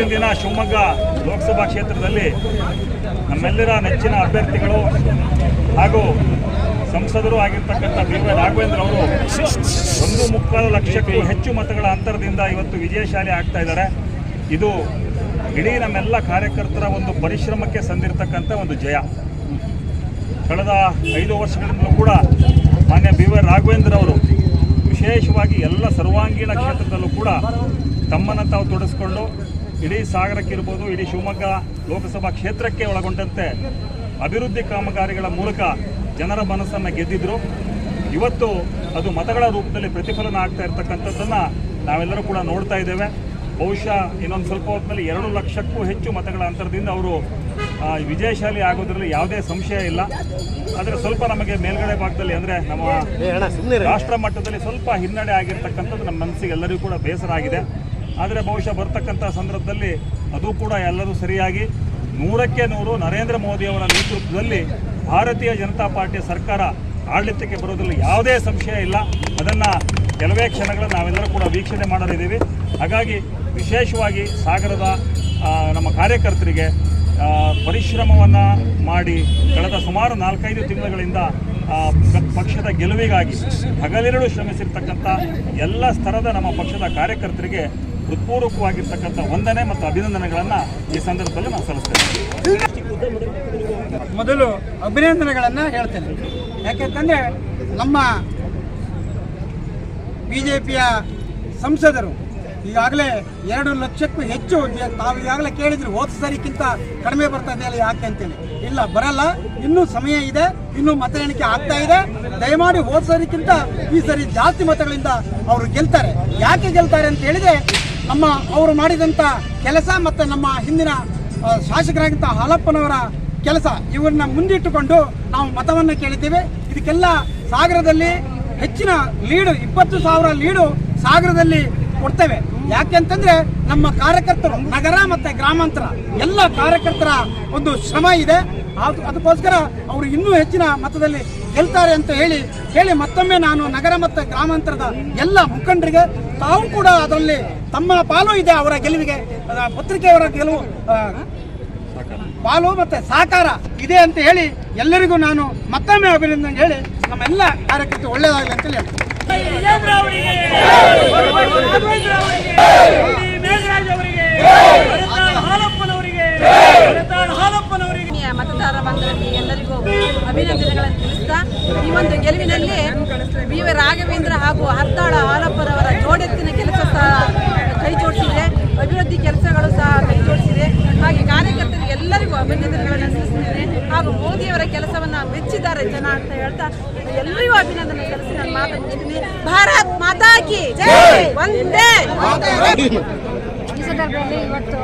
ಇವತ್ತಿನ ದಿನ ಶಿವಮೊಗ್ಗ ಲೋಕಸಭಾ ಕ್ಷೇತ್ರದಲ್ಲಿ ನಮ್ಮೆಲ್ಲರ ನೆಚ್ಚಿನ ಅಭ್ಯರ್ಥಿಗಳು ಹಾಗೂ ಸಂಸದರು ಆಗಿರ್ತಕ್ಕಂಥ ಬಿ ವೈ ರಾಘವೇಂದ್ರ ಅವರು ಒಂದು ಮುಕ್ಕಾಲು ಲಕ್ಷಕ್ಕೂ ಹೆಚ್ಚು ಮತಗಳ ಅಂತರದಿಂದ ಇವತ್ತು ವಿಜಯಶಾಲಿ ಆಗ್ತಾ ಇದ್ದಾರೆ. ಇದು ಇಡೀ ನಮ್ಮೆಲ್ಲ ಕಾರ್ಯಕರ್ತರ ಒಂದು ಪರಿಶ್ರಮಕ್ಕೆ ಸಂದಿರ್ತಕ್ಕಂಥ ಒಂದು ಜಯ. ಕಳೆದ ಐದು ವರ್ಷಗಳಿಂದಲೂ ಕೂಡ ಮಾನ್ಯ ಬಿ ವೈ ರಾಘವೇಂದ್ರ ಅವರು ವಿಶೇಷವಾಗಿ ಎಲ್ಲ ಸರ್ವಾಂಗೀಣ ಕ್ಷೇತ್ರದಲ್ಲೂ ಕೂಡ ತಮ್ಮನ್ನು ತಾವು ತೊಡಗಿಸ್ಕೊಂಡು ಇಡೀ ಸಾಗರಕ್ಕಿರ್ಬೋದು ಇಡೀ ಶಿವಮೊಗ್ಗ ಲೋಕಸಭಾ ಕ್ಷೇತ್ರಕ್ಕೆ ಒಳಗೊಂಡಂತೆ ಅಭಿವೃದ್ಧಿ ಕಾಮಗಾರಿಗಳ ಮೂಲಕ ಜನರ ಮನಸ್ಸನ್ನು ಗೆದ್ದಿದ್ರು. ಇವತ್ತು ಅದು ಮತಗಳ ರೂಪದಲ್ಲಿ ಪ್ರತಿಫಲನ ಆಗ್ತಾ ಇರ್ತಕ್ಕಂಥದ್ದನ್ನು ನಾವೆಲ್ಲರೂ ಕೂಡ ನೋಡ್ತಾ ಇದ್ದೇವೆ. ಬಹುಶಃ ಇನ್ನೊಂದು ಸ್ವಲ್ಪ ಹೊತ್ತಿನಲ್ಲಿ ಎರಡು ಲಕ್ಷಕ್ಕೂ ಹೆಚ್ಚು ಮತಗಳ ಅಂತರದಿಂದ ಅವರು ವಿಜಯಶಾಲಿ ಆಗೋದ್ರಲ್ಲಿ ಯಾವುದೇ ಸಂಶಯ ಇಲ್ಲ. ಆದರೆ ಸ್ವಲ್ಪ ನಮಗೆ ಮೇಲ್ಗಡೆ ಭಾಗದಲ್ಲಿ ಅಂದರೆ ನಮ್ಮ ರಾಷ್ಟ್ರ ಮಟ್ಟದಲ್ಲಿ ಸ್ವಲ್ಪ ಹಿನ್ನಡೆ ಆಗಿರ್ತಕ್ಕಂಥದ್ದು ನಮ್ಮ ಮನಸ್ಸಿಗೆ ಎಲ್ಲರಿಗೂ ಕೂಡ ಬೇಸರ ಆಗಿದೆ. ಆದರೆ ಬಹುಶಃ ಬರ್ತಕ್ಕಂಥ ಸಂದರ್ಭದಲ್ಲಿ ಅದು ಕೂಡ ಎಲ್ಲರೂ ಸರಿಯಾಗಿ ನೂರಕ್ಕೆ ನೂರು ನರೇಂದ್ರ ಮೋದಿಯವರ ನೇತೃತ್ವದಲ್ಲಿ ಭಾರತೀಯ ಜನತಾ ಪಾರ್ಟಿಯ ಸರ್ಕಾರ ಆಡಳಿತಕ್ಕೆ ಬರೋದ್ರಲ್ಲಿ ಯಾವುದೇ ಸಂಶಯ ಇಲ್ಲ. ಅದನ್ನು ಕೆಲವೇ ಕ್ಷಣಗಳು ನಾವೆಲ್ಲರೂ ಕೂಡ ವೀಕ್ಷಣೆ ಮಾಡಲಿದ್ದೀವಿ. ಹಾಗಾಗಿ ವಿಶೇಷವಾಗಿ ಸಾಗರದ ನಮ್ಮ ಕಾರ್ಯಕರ್ತರಿಗೆ ಪರಿಶ್ರಮವನ್ನು ಮಾಡಿ ಕಳೆದ ಸುಮಾರು ನಾಲ್ಕೈದು ತಿಂಗಳುಗಳಿಂದ ಪಕ್ಷದ ಗೆಲುವಿಗಾಗಿ ಹಗಲಿರುಳು ಶ್ರಮಿಸಿರ್ತಕ್ಕಂಥ ಎಲ್ಲ ಸ್ತರದ ನಮ್ಮ ಪಕ್ಷದ ಕಾರ್ಯಕರ್ತರಿಗೆ ಹೃತ್ಪೂರ್ವಕವಾಗಿರ್ತಕ್ಕಂಥ ವಂದನೆ ಮತ್ತು ಅಭಿನಂದನೆಗಳನ್ನು ಈ ಸಂದರ್ಭದಲ್ಲಿ ನಾವು ಸಲ್ಲಿಸ್ತೇವೆ ಮೊದಲು ಅಭಿನಂದನೆಗಳನ್ನು ಹೇಳ್ತೇನೆ. ಯಾಕೆಂತಂದರೆ ನಮ್ಮ ಬಿ ಜೆ ಸಂಸದರು ಈಗಾಗಲೇ ಎರಡು ಲಕ್ಷಕ್ಕೂ ಹೆಚ್ಚು ತಾವು ಈಗಾಗಲೇ ಕೇಳಿದ್ರು, ಹೋದ ಸರಿಕ್ಕಿಂತ ಕಡಿಮೆ ಬರ್ತಾ ಇದೆಯಲ್ಲ ಯಾಕೆ ಅಂತೇಳಿ. ಇಲ್ಲ, ಬರಲ್ಲ. ಇನ್ನೂ ಸಮಯ ಇದೆ, ಇನ್ನೂ ಮತ ಎಣಿಕೆ ಆಗ್ತಾ ಇದೆ. ದಯಮಾಡಿ ಹೋದ ಸರಿಕ್ಕಿಂತ ಈ ಸರಿ ಜಾಸ್ತಿ ಮತಗಳಿಂದ ಅವರು ಗೆಲ್ತಾರೆ. ಯಾಕೆ ಗೆಲ್ತಾರೆ ಅಂತ ಹೇಳಿದ್ರೆ ನಮ್ಮ ಅವರು ಮಾಡಿದಂಥ ಕೆಲಸ ಮತ್ತು ನಮ್ಮ ಹಿಂದಿನ ಶಾಸಕರಾಗಿದ್ದ ಹಾಲಪ್ಪನವರ ಕೆಲಸ, ಇವರನ್ನ ಮುಂದಿಟ್ಟುಕೊಂಡು ನಾವು ಮತವನ್ನು ಕೇಳಿದ್ದೇವೆ. ಇದಕ್ಕೆಲ್ಲ ಸಾಗರದಲ್ಲಿ ಹೆಚ್ಚಿನ ಲೀಡು, ಇಪ್ಪತ್ತು ಸಾವಿರ ಲೀಡು ಸಾಗರದಲ್ಲಿ ಕೊಡ್ತೇವೆ. ಯಾಕೆಂತಂದ್ರೆ ನಮ್ಮ ಕಾರ್ಯಕರ್ತರು, ನಗರ ಮತ್ತೆ ಗ್ರಾಮಾಂತರ ಎಲ್ಲ ಕಾರ್ಯಕರ್ತರ ಒಂದು ಶ್ರಮ ಇದೆ. ಅದು- ಅದಕ್ಕೋಸ್ಕರ ಅವರು ಇನ್ನೂ ಹೆಚ್ಚಿನ ಮತದಲ್ಲಿ ಗೆಲ್ತಾರೆ ಅಂತ ಹೇಳಿ ಹೇಳಿ ಮತ್ತೊಮ್ಮೆ ನಾನು ನಗರ ಮತ್ತು ಗ್ರಾಮಾಂತರದ ಎಲ್ಲ ಮುಖಂಡರಿಗೆ, ತಾವು ಕೂಡ ಅದರಲ್ಲಿ ತಮ್ಮ ಪಾಲು ಇದೆ ಅವರ ಗೆಲುವಿಗೆ. ಪತ್ರಿಕೆಯವರ ಗೆಲುವು ಪಾಲು ಮತ್ತೆ ಸಹಕಾರ ಇದೆ ಅಂತ ಹೇಳಿ ಎಲ್ಲರಿಗೂ ನಾನು ಮತ್ತೊಮ್ಮೆ ಅಭಿನಂದನೆ ಹೇಳಿ ನಮ್ಮೆಲ್ಲ ಕಾರ್ಯಕರ್ತರು ಒಳ್ಳೆಯದಾಗಲಿ ಅಂತ ಹೇಳಿ ಆತ್ಮೀಯ ಮತದಾರ ಬಾಂಧವರಿಗೆ ಎಲ್ಲರಿಗೂ ಅಭಿನಂದನೆಗಳನ್ನು ತಿಳಿಸ್ತಾ ಈ ಒಂದು ಗೆಲುವಿನಲ್ಲಿ ಬಿ ವಿ ರಾಘವೇಂದ್ರ ಹಾಗೂ ಹರ್ತಾಳ ಹಾಲಪ್ಪರವರ ಜೋಡೆತ್ತಿನ ಕೆಲಸ ಸಹ ಕೈ ಜೋಡಿಸಿದೆ. ಅಭಿವೃದ್ಧಿ ಕೆಲಸಗಳು ಸಹ ಕೈ ಜೋಡಿಸಿದೆ. ಹಾಗೆ ಕಾರ್ಯಕರ್ತರಿಗೆ ಎಲ್ಲರಿಗೂ ಅಭಿನಂದನೆಗಳನ್ನು ಸಲ್ಲಿಸಿದ್ದೇನೆ ಹಾಗೂ ಮೋದಿಯವರ ಕೆಲಸವನ್ನು ಮೆಚ್ಚಿದ್ದಾರೆ ಜನ ಅಂತ ಹೇಳ್ತಾ ಎಲ್ಲರಿಗೂ ಅಭಿನಂದನೆ ಸಲ್ಲಿಸಿ ನಾನು ಮಾತಾಡ್ತೀನಿ ಭಾರತ್ ಮಾತಾಕಿ ಜೈ! ಒಂದೇ ಸಂದರ್ಭದಲ್ಲಿ ಇವತ್ತು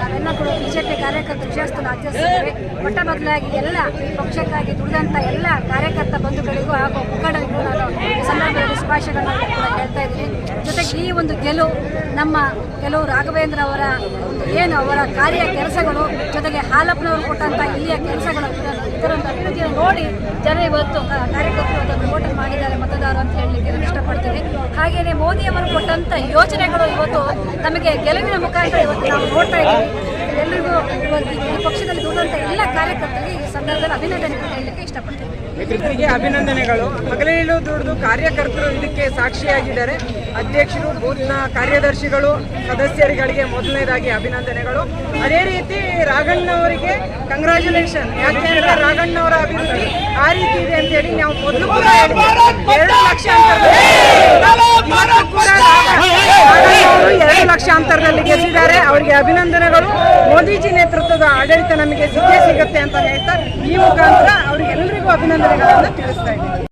ನಾವೆಲ್ಲ ಕೂಡ ಬಿಜೆಪಿ ಕಾರ್ಯಕರ್ತರು ವಿಜಯೋತ್ಸವ ಆಚರಿಸಿದ್ದೇವೆ. ಮೊಟ್ಟ ಮೊದಲಾಗಿ ಎಲ್ಲ ಈ ಪಕ್ಷಕ್ಕಾಗಿ ದುಡಿದಂಥ ಎಲ್ಲ ಕಾರ್ಯಕರ್ತ ಬಂಧುಗಳಿಗೂ ಹಾಗೂ ಮುಖಂಡರಿಗೂ ನಾನು ಸಂದರ್ಭದಲ್ಲಿ ಶುಭಾಶಯಗಳನ್ನು ಹೇಳ್ತಾ ಇದ್ದೀನಿ. ಜೊತೆಗೆ ಈ ಒಂದು ಗೆಲುವು ನಮ್ಮ ಕೆಲವು ರಾಘವೇಂದ್ರ ಅವರ ಒಂದು ಏನು ಅವರ ಕಾರ್ಯ ಕೆಲಸಗಳು ಜೊತೆಗೆ ಹಾಲಪ್ಪನವರು ಕೊಟ್ಟಂಥ ಇಲ್ಲಿಯ ಕೆಲಸಗಳು ಇದರ- ಇದರೊಂದು ಅಭಿವೃದ್ಧಿಯನ್ನು ನೋಡಿ ಜನ ಇವತ್ತು ಆ, ಕಾರ್ಯಕರ್ತರು ಅದನ್ನು ವೋಟ್ ಮಾಡಿದ್ದಾರೆ ಮತದಾರ ಅಂತ ಹೇಳಲಿಕ್ಕೆ ನಾನು ಇಷ್ಟಪಡ್ತೀನಿ ಹಾಗೆಯೇ ಮೋದಿಯವರು ಕೊಟ್ಟಂಥ ಯೋಜನೆಗಳು ಇವತ್ತು ನಮಗೆ ಗೆಲುವಿನ ಮುಖಾಂತರ ಇವತ್ತು ನಾವು ನೋಡ್ತಾ ಇದ್ದೀವಿ. ಎಲ್ಲರಿಗೂ ಈ ಪಕ್ಷದಲ್ಲಿ ದುಡಿದಂಥ ಎಲ್ಲ ಕಾರ್ಯಕರ್ತರಿಗೆ ಈ ಸಂದರ್ಭದಲ್ಲಿ ಅಭಿನಂದನೆ ಹೇಳಲಿಕ್ಕೆ ಇಷ್ಟಪಡ್ತೀನಿ. ಅಭಿನಂದನೆಗಳು. ಹಗಲಿಲು ದುಡಿದು ಕಾರ್ಯಕರ್ತರು ಇದಕ್ಕೆ ಸಾಕ್ಷಿಯಾಗಿದ್ದಾರೆ. ಅಧ್ಯಕ್ಷರು ಬೂತ್ನ ಕಾರ್ಯದರ್ಶಿಗಳು ಸದಸ್ಯರುಗಳಿಗೆ ಮೊದಲನೇದಾಗಿ ಅಭಿನಂದನೆಗಳು ಅದೇ ರೀತಿ ರಾಘಣ್ಣವರಿಗೆ ಕಂಗ್ರ್ಯಾಚುಲೇಷನ್ ಯಾಕೆಂದ್ರೆ ರಾಘಣ್ಣವರ ಅಭಿವೃದ್ಧಿ ಆ ರೀತಿ ಇದೆ ಅಂತ ಹೇಳಿ ನಾವು ಮೊದಲು ಕೂಡ. ಎರಡು ಲಕ್ಷ ಎರಡು ಲಕ್ಷ ಅಂತರದಲ್ಲಿ ಗೆದ್ದಿದ್ದಾರೆ ಅವರಿಗೆ ಅಭಿನಂದನೆಗಳು ಮೋದಿಜಿ ನೇತೃತ್ವದ ಆಡಳಿತ ನಮಗೆ ಸಿಕ್ಕೇ ಸಿಗುತ್ತೆ ಅಂತ ಹೇಳ್ತಾ ಈ ಮುಖಾಂತರ ಅವರಿಗೆಲ್ಲರಿಗೂ ಅಭಿನಂದನೆಗಳನ್ನು ತಿಳಿಸ್ತಾ ಇದ್ದೀನಿ